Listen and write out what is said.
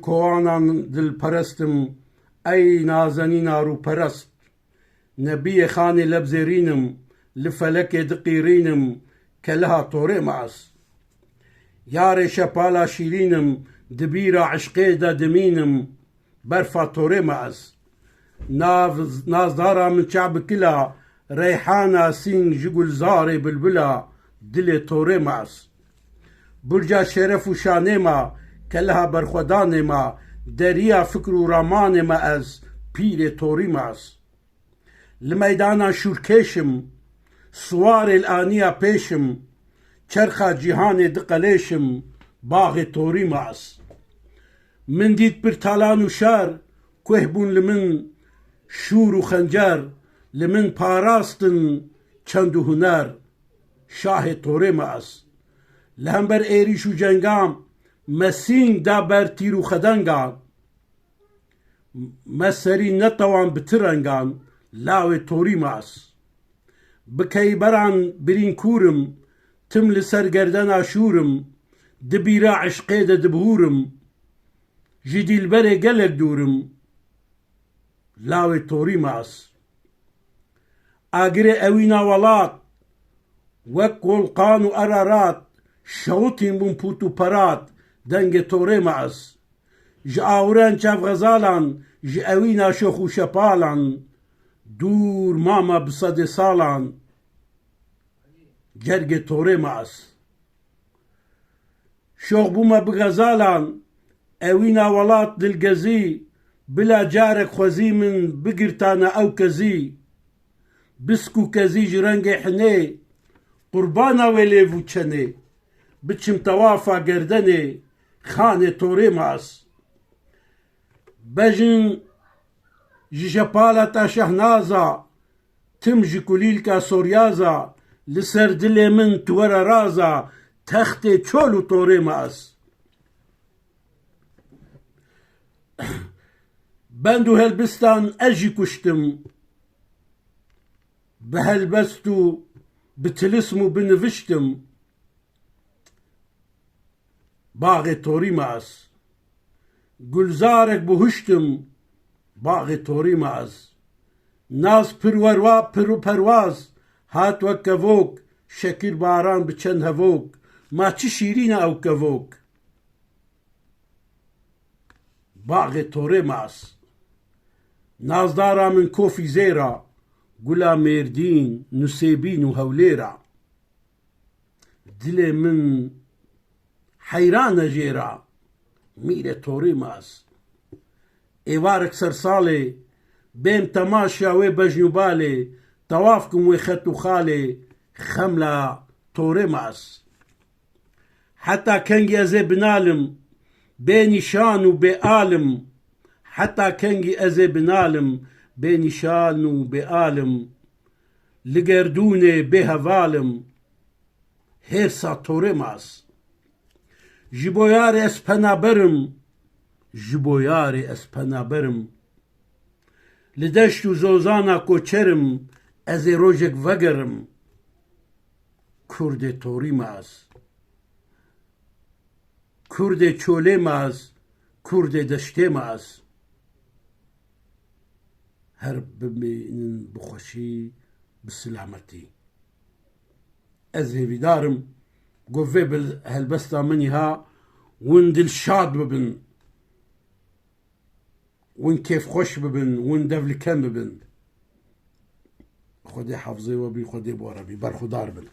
kowanan dilperestim ey nazenîna rûperest nebiyê xanê lebzêrînim li felekê diqîrînim keliha torê me ez yarê şepala şîrînim di bîra eşqê de dimînim berfa torê me ez nav nazdara min çav bikila reyhana sîn ji gulzarê bilbila dilê torê me ez burca şeref û şanê keliha berxwedanê me deriya fikr û ramanê me ez pîrê torî me ez li meydana şûrkêşim سوارê li aniya pêşim çerxa cîhanê diqeleşim baxê torî me ez min dît pir talan û şer kuh bûn li min şûr û xencer li min parastin çend û huner şahê torê me ez مسین دا بر تیرو خەدەنگان. مسری نتوان بترنگان لاوێ توری ماس. بکی بران برین کورم. تم لسر گردن آشورم دبیرا عشقی دەدبورم ji dîlberê gelek dûrim lawê torî توری ماس. ewîna اوینا wek kolqan û erarat şewitîn bûn pût dengê torê me ez. Ji awirên çavxezalan ji ewîna şox û şepalan. Dûr mama bi sedê salan. Cergê torê me ez. Şox bûme bi xezalan ewîna welat dilgezî bila carek xwezî min bigirtane ew kezî. Bisk û kezî ji rengê hinê qurbana wê lêv û çenê biçim tewafa gerdenê xanê torê me ez bejin ji şepala te şehnaza tim ji kulîlka soryaza li ser dilê min tu were raza textê çol û torê me ez bend û helbistan ez jî kuştim. Bi helbest باغê torî me ez gulzarek bihuştim باغê torî me ez naz pirwerwa pir û perwaz hat wek kevok şekîr baran bi çend hevok ma çi şîrîn e ew kevok باغê torê me ez nazdara min kofî zêra gula mêrdîn nusêbîn û hewlêra dilê min heyran e jêra mîrê torê me ez êvarek sersalê bêm temaşa wê bejn û balê tewaf kim wê xet û xalê xemla torê me ez heta kengî ez ê binalim bê nîşan û bê nîşan û bê alim li gerdûnê bê hevalim hêrsa torê me ez ji bo yarê ez penaberim. Ji bo yarê ez penaberim. Li deşt û zozana koçerim. Ez rojek vegerim. Kurdê torî me ez kurdê çolê me ez kurdê deştê me ez her bimînin bi xweşî bi silametî ez hêvîdarim قوفيبل هلبستا منيها وند الشاد ببن. وين كيف خوش ببن وين دفل كم ببن. خدي حفظي وبي خدي بوربي برخو خدار ببن